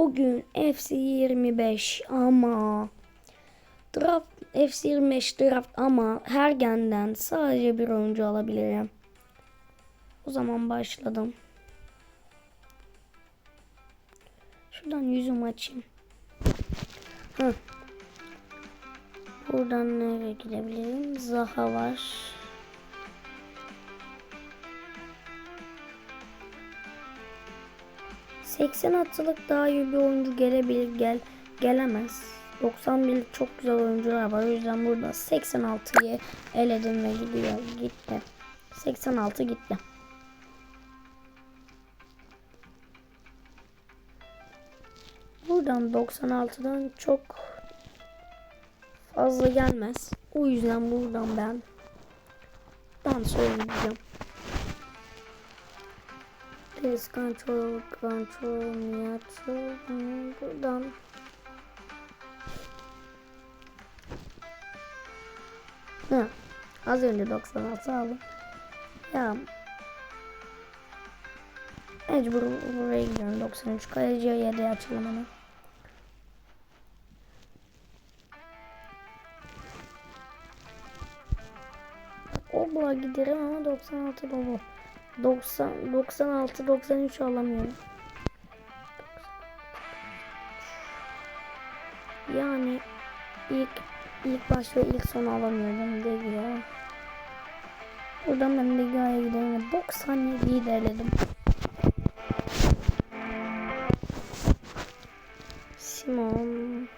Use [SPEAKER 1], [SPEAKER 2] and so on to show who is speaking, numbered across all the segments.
[SPEAKER 1] Bugün FC 25 ama draft FC 25 draft ama her genden sadece bir oyuncu alabilirim. O zaman başladım. Şuradan yüzümü açayım. Hı. Buradan nereye gidebilirim? Zaha var. ...80 atılık daha iyi bir oyuncu gelebilir gel gelemez. 91 çok güzel oyuncular var. O yüzden burada 86'yı eledim ve gidiyor. Gitti. 86 gitti. Buradan 96'dan çok fazla gelmez. O yüzden buradan ben dans oynayacağım. Please control, control, niyatı. Buradan Hı. Az önce 96 aldım. Ya Mecbur buraya gidiyorum 93 kaleciye 7 açalım hemen. Obla giderim ama 96 dolu. 90 96 93 alamıyorum. Yani ilk ilk başta ilk son alamıyorum dedi ya. Buradan ben de gaya gidelim. 97'yi de eledim. Simon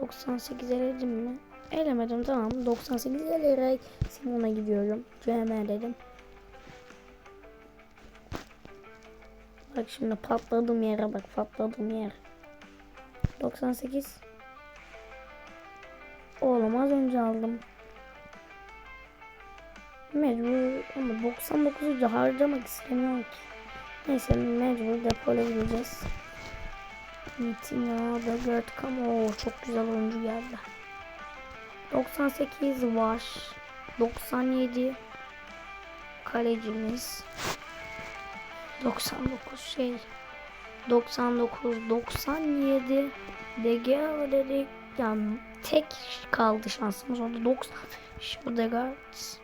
[SPEAKER 1] 98 eledim mi? Elemedim tamam. 98 eleyerek Simon'a gidiyorum. CM dedim. Bak şimdi patladığım yere bak patladığım yer. 98 Oğlum az önce aldım. Mecbur ama 99'u da harcamak istemiyorum ki. Neyse mecbur depoya gideceğiz. Mitinho, Bergkamp. Oo çok güzel oyuncu geldi. 98 var. 97 kalecimiz. 99 şey. 99 97 DG dedik. Yani tek kaldı şansımız orada 90 şu Degard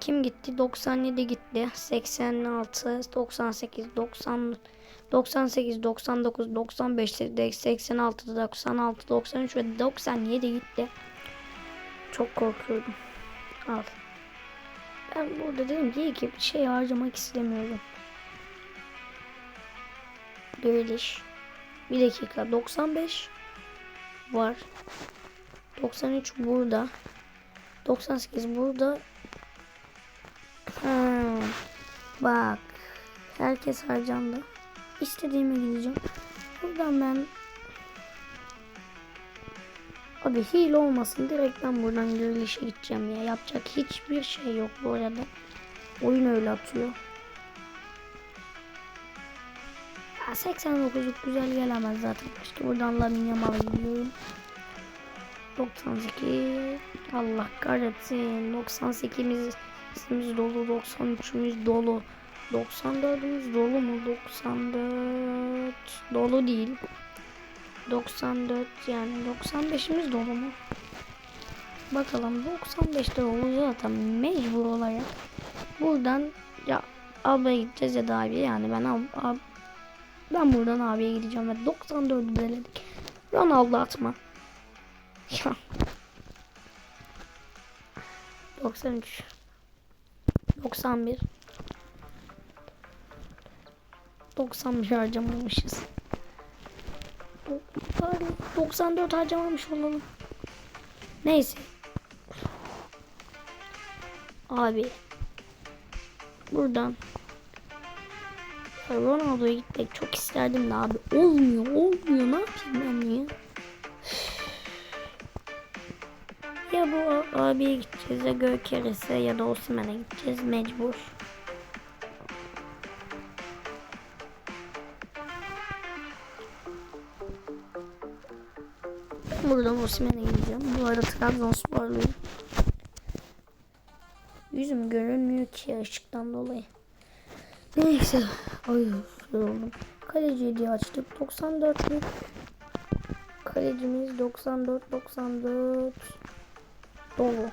[SPEAKER 1] kim gitti 97 gitti 86 98 90 98 99 95 86 96 93 ve 97 gitti çok korkuyordum. Al. Ben burada dedim ki ki bir şey harcamak istemiyorum. Grealish bir dakika 95 var. 93 burada. 98 burada. Ha, bak. Herkes harcandı. İstediğime gideceğim. Buradan ben abi hile olmasın direkt ben buradan Grealish'e gideceğim ya. Yapacak hiçbir şey yok bu arada. Oyun öyle atıyor. Ya 89'luk güzel gelemez zaten. İşte buradan Lamin Yamal'a gidiyorum 98 Allah kahretsin. 98'imiz ismimiz dolu 93'ümüz dolu. 94'ümüz dolu mu? 94 dolu değil 94 yani. 95'imiz dolu mu? Bakalım 95'te dolu zaten mecbur olarak buradan ya abiye gideceğiz ya da abiye yani ben ab, ab, ben buradan abiye gideceğim ve 94'ü deledik Ronaldo atma. Ya. 93 91 91 harcamamışız. Bari 94 harcamamış olalım. Neyse. Abi. Buradan Ronaldo'ya gitmek çok isterdim de abi. Olmuyor, olmuyor. Ne yapayım ben ya? Ya bu abiye gideceğiz ya Gökeres'e ya da Osman'a gideceğiz mecbur. Buradan Osman'a gideceğim. Bu arada Trabzonsporluyum. Yüzüm görünmüyor ki ışıktan dolayı. Neyse. Ay yoruldum. Kaleci diye açtık. 94 mü? Kalecimiz 94 94 dolu.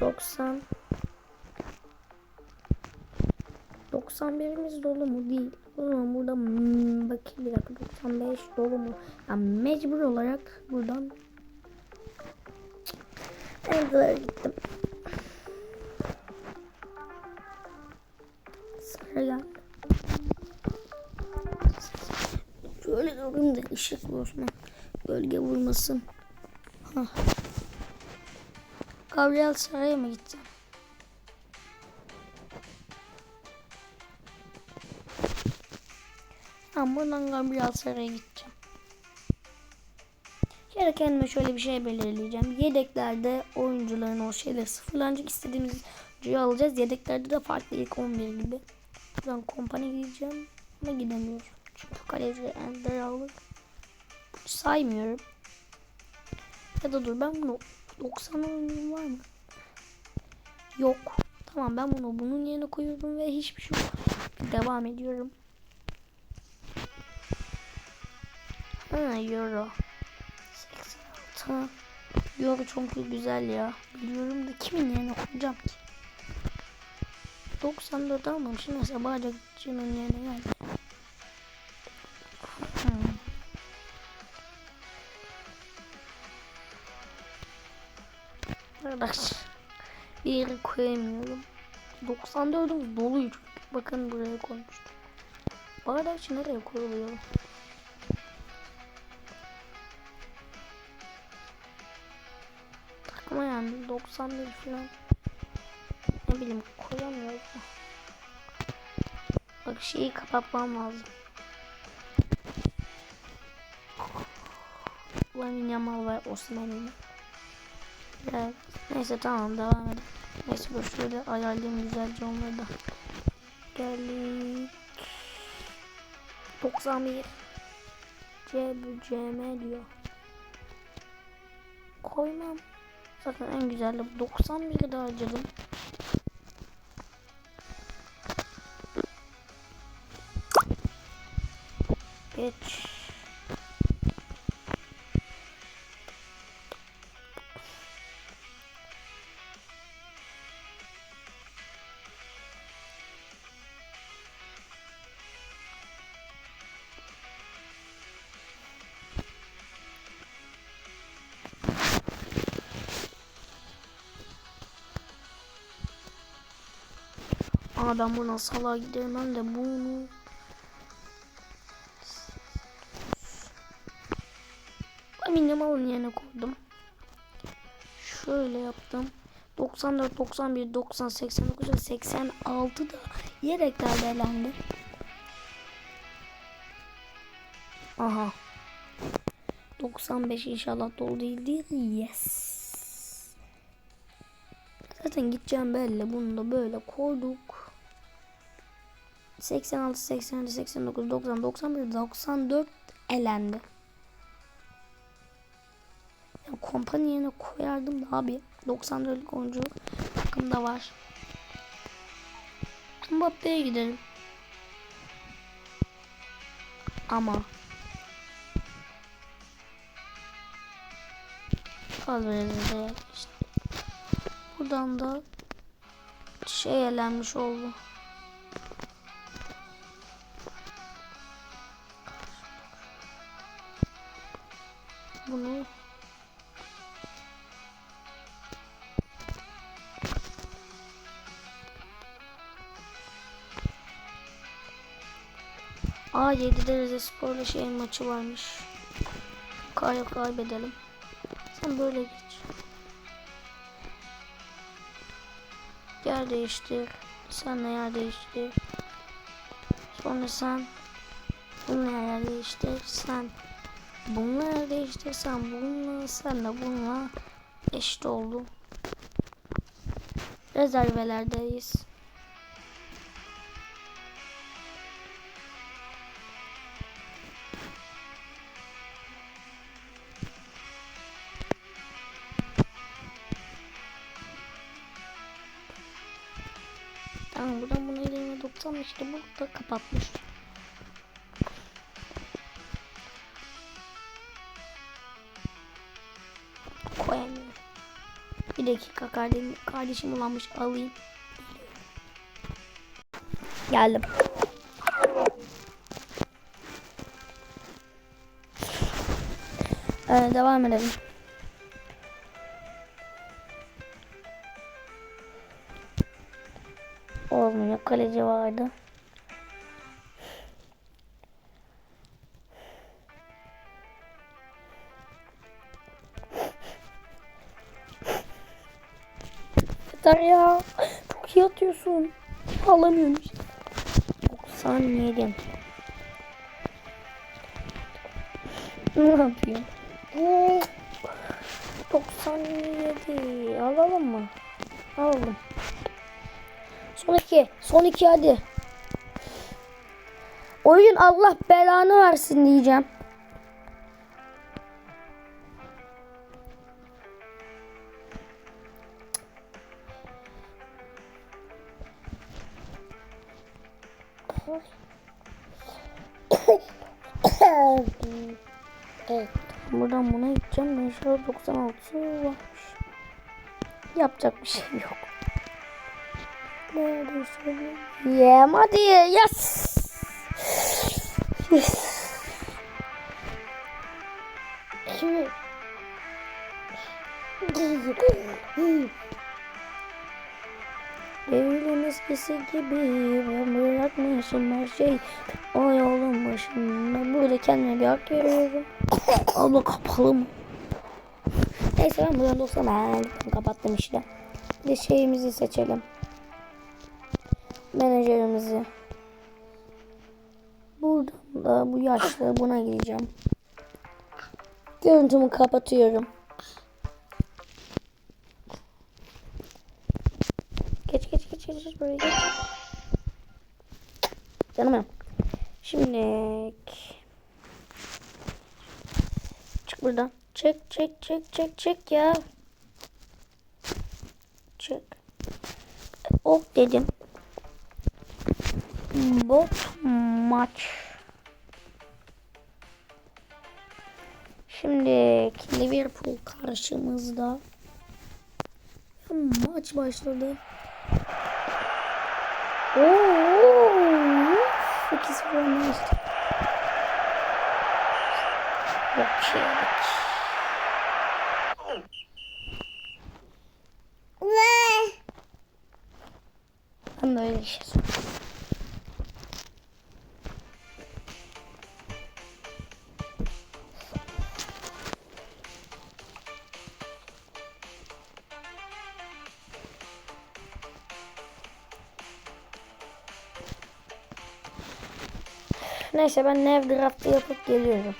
[SPEAKER 1] 90 91'imiz dolu mu? Değil. O zaman burada hmm, bakayım bir dakika 95 dolu mu? Yani mecbur olarak buradan Enter'a gittim. Sarı gel. Şöyle durayım da ışık vursun. Gölge vurmasın. Hah. Gabriel Saray'a mı gideceğim? Ben buradan Gabriel Saray'a gideceğim. Ya kendime şöyle bir şey belirleyeceğim. Yedeklerde oyuncuların o şeyleri sıfırlanacak istediğimiz oyuncuyu alacağız. Yedeklerde de farklı ilk 11 gibi. Buradan kompanya gideceğim ama gidemiyorum. Çünkü kaleci ender aldık. Saymıyorum. Ya da dur ben bunu 90 oyuncum var mı? Yok. Tamam ben bunu bunun yerine koyuyorum ve hiçbir şey yok. Devam ediyorum. Ha euro. 86. Euro çok güzel ya. Biliyorum da kimin yerine koyacağım ki? 94 almamışım. Mesela bacakçının yerine geldi. Hmm. Arkadaş. Bir yere koyamıyorum. 94'üm doluydu. Bakın buraya koymuştum. Bardakçı nereye koyuluyor? 91 falan. Ne bileyim koyamıyorum. Bak şeyi kapatmam lazım. Ulan Yamal var Osman'ın. Evet. Neyse tamam devam edelim. Neyse dur şöyle ayarlayayım güzelce onları da. Geldik. 91. C bu CM diyor. Koymam. Zaten en güzeli bu. 91'i de harcadım. Geç. Aa ben buna salağa gidemem de bunu Eminim onun yerine koydum. Şöyle yaptım. 94, 91, 90, 89 ve 86 da yereklerde elendi. Aha. 95 inşallah dolu değildir. Yes. Zaten gideceğim belli. Bunu da böyle koyduk. 86, 87, 89, 90, 91, 94 elendi. Ya kompanya yerine koyardım da abi. 94'lük oyuncu takımda var. Mbappe'ye gidelim. Ama Alvarez'e işte. Buradan da şey elenmiş oldu. A7'de Rize Spor'la şey maçı varmış. Kay kaybedelim. Sen böyle geç. Yer değiştir. Sen de yer değiştir. Sonra sen bununla yer değiştir. Sen bununla yer değiştir. Sen bununla sen de bununla eşit oldu. Rezervelerdeyiz. Bunu 95'te burada kapatmış. Koyamıyorum. Bir dakika kardeşim, kardeşim ulanmış alayım. Geldim. Ee, devam edelim. Olmuyor. Kaleci vardı. Yeter ya. Çok iyi atıyorsun. Alamıyorum işte. 97. Ne yapıyor? Oo, 97. Alalım mı? Alalım. Son iki. Son iki hadi. Oyun Allah belanı versin diyeceğim.
[SPEAKER 2] Evet.
[SPEAKER 1] Buradan buna gideceğim. Ben şu an 96 varmış. Yapacak bir şey yok. Neredeyse. Yem hadi. Yes. Yes.
[SPEAKER 2] Şimdi
[SPEAKER 1] Değilim eskisi gibi ben bırakmışım her şey O yolun başında burada kendime bir hak veriyorum Abla kapalı mı? Neyse ben buradan dostum ben kapattım işte Bir şeyimizi seçelim Menajerimizi Buradan da bu yaşlı buna gideceğim Görüntümü kapatıyorum Geç geç geç geç, geç buraya geç. Canım benim. Şimdi çık buradan. Çık çık çık çık çık ya. Çık. Oh dedim. Bot maç. Şimdi Liverpool karşımızda. Maç başladı. Oo! 8 falan işte. Yok
[SPEAKER 2] ve
[SPEAKER 1] Ben de öyle şey Neyse ben nev draftı yapıp geliyorum.